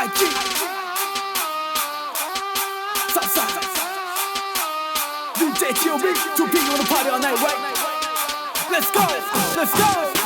IG Southside DJ TOB 2P you wanna party all night right? Let's go Let's go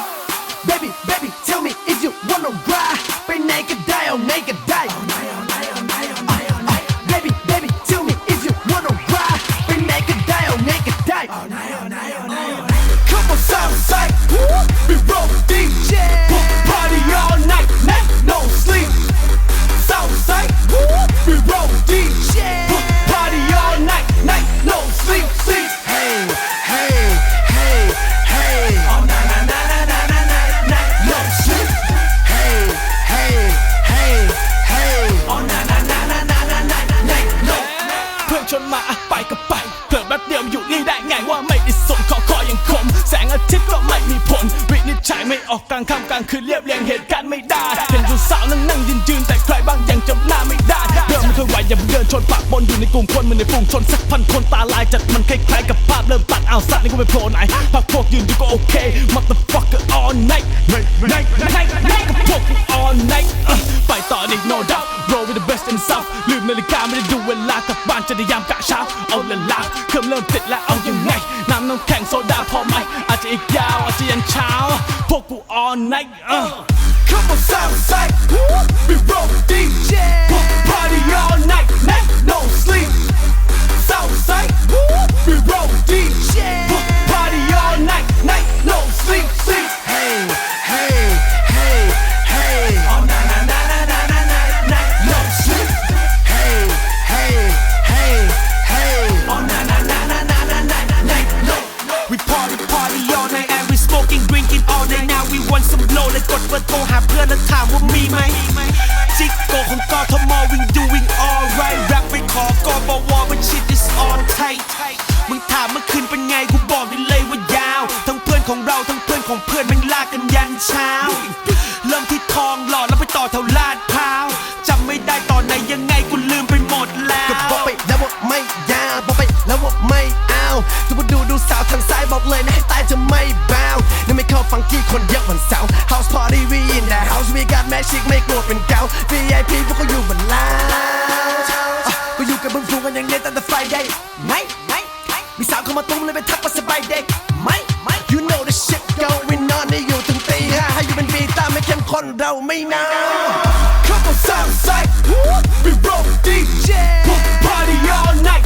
ออกกลางค่ำกลางคืนเรียบเรียงเหตุการณ์ไม่ได้เห็นผู้สาวนั่งนั่งยืนยืนแต่ใครบ้างยังจำหน้าไม่ได้เดินไม่ค่อยไหวอย่าเพิ่งเดินชนปากบนอยู่ในกลุ่มคนเหมันในฝูงชนสักพันคนตาลายจัดมันคล้ายๆกับภาพเริ่มตัดเอาสัตว์นี่ก็ไม่โผล่ไหนพักพวกยืนอยู่ก็โอเค motherfucker all night night night night กับพวกกู all night ไปต่ออีก no doubt roll with the best in the south ลืมนาฬิกาไม่ได้ดูเวลากลับบ้านจะได้ยามกะเช้าเอาละลาเครื่องเริ่มติดแล้วเอายังไงน้ำน้ำแข็งโซดาพอไหมอาจจะอีกยาวอาจจะยันเช้า all night. Uh. Come on, Southside, be rolling. กดเบอร์โทรหาเพื่อนแล้วถามว่ามีไหมจิกโกของกอทม we doing alright แรปไปขอกอบว but shit is on tight มึงถามเมื่อคืนเป็นไงกูบอกได้เลยว่ายาว ทั้งเพื่อนของเราทั้งเพื่อนของเพื่อนมันลากกันยันเช้า เริ่มที่ทองหล่อแล้วไปต่อแถวลาดพร้าวจำไม่ได้ตอนไหนยังไงกูลืมไปหมดแล้วก็บอกไปแล้วว่าไม่ยาวบอกไปแล้วว่าไม่เอาดูว่าดูดูสาวทางซ้ายบอกเลยนะให้ตายจะไม่บ้าวนี่ไม่เข้าฟังกี้คนเยอะวันเส house we got magic ไม่กลัวเป็นเกา VIP พวกเขาอยู่บนลาวก็อยู่กับเบิ้งฟูกันอย่างเนี้ยตั้งแต่ Friday ไม่ไม่ไม่มีสาวเข้ามาตุ้มเลยไปทักว่าสบายเด็กไม่ไม่ You know the shit going on นี่อยู่ถึงตีห้าให้อยู่เป็นบีตาไม่เข้มข้นเราไม่นาว Come on Southside We roll DJ Party all night